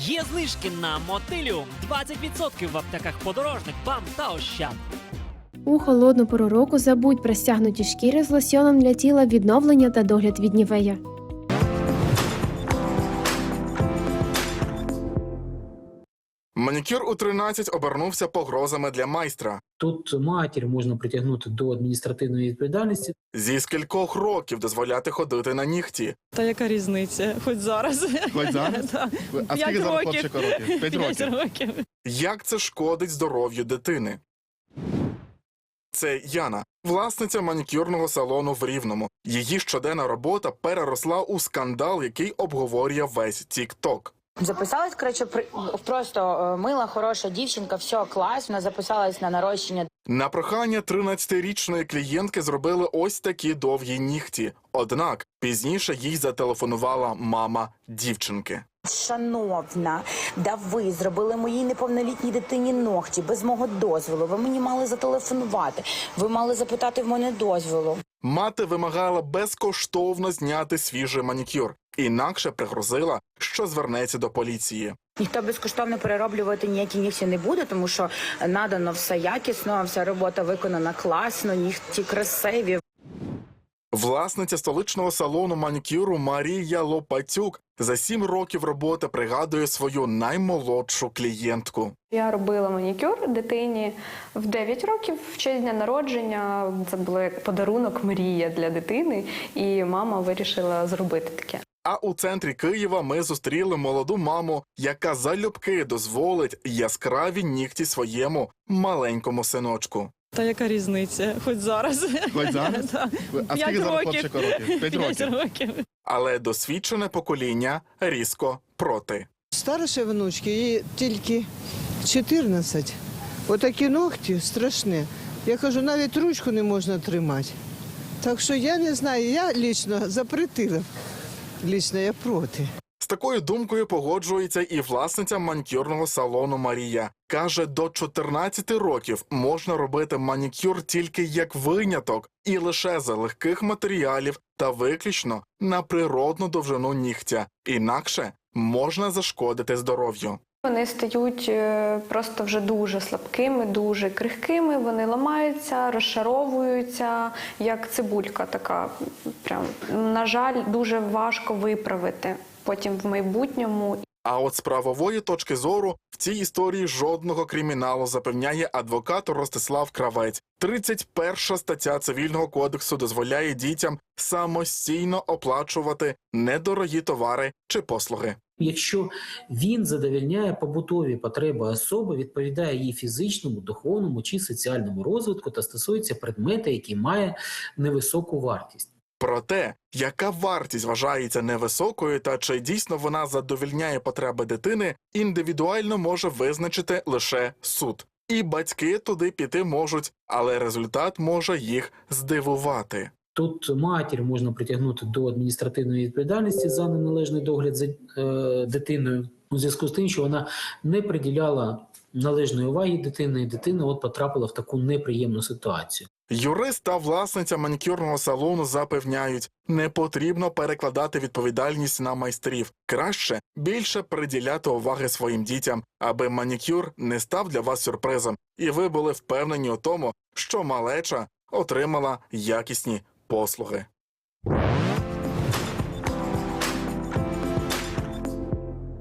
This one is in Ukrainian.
Є знижки на мотиліум 20% в аптеках подорожник, бам та ощад. У холодну пору року забудь про стягнуті шкіри з лосьоном для тіла відновлення та догляд від нівея. Манікюр у 13 обернувся погрозами для майстра. Тут матір можна притягнути до адміністративної відповідальності. Зі скількох років дозволяти ходити на нігті. Та яка різниця? Хоч зараз. Хоч зараз? А скільки зараз років. хлопчика років? П'ять П'ять років. років. Як це шкодить здоров'ю дитини? Це Яна, власниця манікюрного салону в Рівному. Її щоденна робота переросла у скандал, який обговорює весь Тік-Ток. Записалась, коротше, при... просто е, мила, хороша дівчинка, все клас. Вона записалась на нарощення. На прохання 13-річної клієнтки зробили ось такі довгі нігті. Однак пізніше їй зателефонувала мама дівчинки. Шановна, да ви зробили моїй неповнолітній дитині ногті без мого дозволу. Ви мені мали зателефонувати. Ви мали запитати в мене дозволу. Мати вимагала безкоштовно зняти свіжий манікюр, інакше пригрозила, що звернеться до поліції. Ніхто безкоштовно перероблювати ніякі нігті не буде, тому що надано все якісно, вся робота виконана класно, нігті красиві. Власниця столичного салону манікюру Марія Лопатюк за сім років роботи пригадує свою наймолодшу клієнтку. Я робила манікюр дитині в 9 років в честь дня народження. Це було як подарунок мрія для дитини, і мама вирішила зробити таке. А у центрі Києва ми зустріли молоду маму, яка залюбки дозволить яскраві нігті своєму маленькому синочку. Та яка різниця? Хоч зараз. Хоч зараз? Так. А скільки зараз років. хлопчика років? П'ять П'ять років. років. Але досвідчене покоління різко проти. Старшій внучці їй тільки 14. Отакі ногті страшні. Я кажу, навіть ручку не можна тримати. Так що я не знаю, я лічно запретила. Лічно я проти. З такою думкою погоджується і власниця манікюрного салону Марія. Каже, до 14 років можна робити манікюр тільки як виняток, і лише за легких матеріалів та виключно на природну довжину нігтя. Інакше можна зашкодити здоров'ю. Вони стають е, просто вже дуже слабкими, дуже крихкими. Вони ламаються, розшаровуються, як цибулька така. Прям на жаль, дуже важко виправити потім в майбутньому. А от з правової точки зору в цій історії жодного криміналу запевняє адвокат Ростислав Кравець. 31 стаття цивільного кодексу дозволяє дітям самостійно оплачувати недорогі товари чи послуги. Якщо він задовільняє побутові потреби особи, відповідає її фізичному, духовному чи соціальному розвитку та стосується предмета, який має невисоку вартість. Про те, яка вартість вважається невисокою та чи дійсно вона задовільняє потреби дитини, індивідуально може визначити лише суд. І батьки туди піти можуть, але результат може їх здивувати. Тут матір можна притягнути до адміністративної відповідальності за неналежний догляд за е, дитиною у зв'язку з тим, що вона не приділяла належної уваги дитини, і дитина от потрапила в таку неприємну ситуацію. Юрист та власниця манікюрного салону запевняють, не потрібно перекладати відповідальність на майстрів. Краще більше приділяти уваги своїм дітям, аби манікюр не став для вас сюрпризом, і ви були впевнені у тому, що малеча отримала якісні послуги.